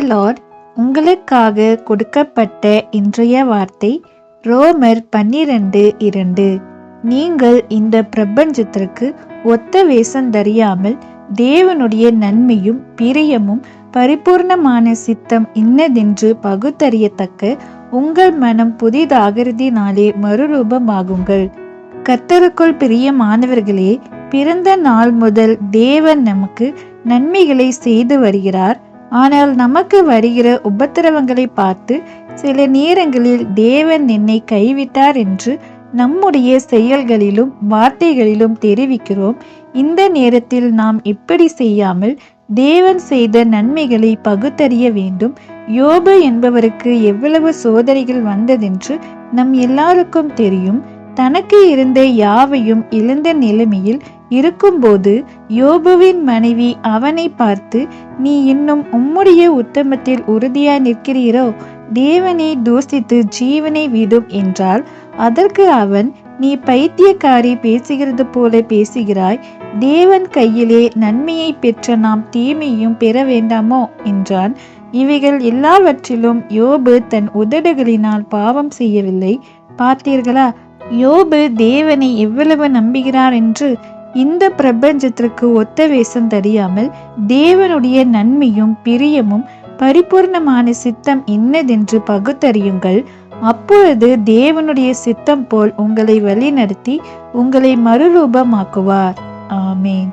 Lord உங்களுக்காக கொடுக்கப்பட்ட இன்றைய வார்த்தை ரோமர் பன்னிரண்டு இரண்டு. நீங்கள் இந்த பிரபஞ்சத்திற்கு ஒத்த வேஷம் தெரியாமல் தேவனுடைய நன்மையும் பிரியமும் பரிபூர்ணமான சித்தம் இன்னதென்று பகுத்தறியத்தக்க உங்கள் மனம் புதிதாகிறதினாலே மறுரூபமாகுங்கள். கர்த்தருக்குள் பிரியமானவர்களே பிறந்த நாள் முதல் தேவன் நமக்கு நன்மைகளை செய்து வருகிறார். ஆனால் நமக்கு வருகிற உபத்திரவங்களை பார்த்து சில நேரங்களில் தேவன் என்னை கைவிட்டார் என்று நம்முடைய செயல்களிலும் வார்த்தைகளிலும் தெரிவிக்கிறோம். இந்த நேரத்தில் நாம் இப்படி செய்யாமல் தேவன் செய்த நன்மைகளை பகுத்தறிய வேண்டும். யோபு என்பவருக்கு எவ்வளவு சோதனைகள் வந்ததென்று நம் எல்லாருக்கும் தெரியும். தனக்கு இருந்த யாவையும் இழந்த நிலைமையில் இருக்கும்போது யோபுவின் மனைவி அவனை பார்த்து நீ இன்னும் உம்முடைய உத்தமத்தில் உறுதியாய் நிற்கிறீரோ? தேவனை தூசித்து ஜீவனை விடும் என்றால் அதற்கு அவன் நீ பைத்தியக்காரி பேசுகிறது போல பேசுகிறாய். தேவன் கையிலே நன்மையை பெற்ற நாம் தீமையும் பெற வேண்டாமோ? என்றான். இவைகள் எல்லாவற்றிலும் யோபு தன் உதடுகளினால் பாவம் செய்யவில்லை. பார்த்தீர்களா? யோபு தேவனை எவ்வளவு நம்புகிறார் என்று இந்த பிரபஞ்சத்திற்கு ஒத்த வேஷம் தெரியாமல் தேவனுடைய நன்மையும் பிரியமும் பரிபூர்ணமான சித்தம் என்னதென்று பகுத்தறியுங்கள். அப்பொழுது தேவனுடைய சித்தம் போல் உங்களை வழிநடத்தி உங்களை மறுரூபமாக்குவார். ஆமேன்.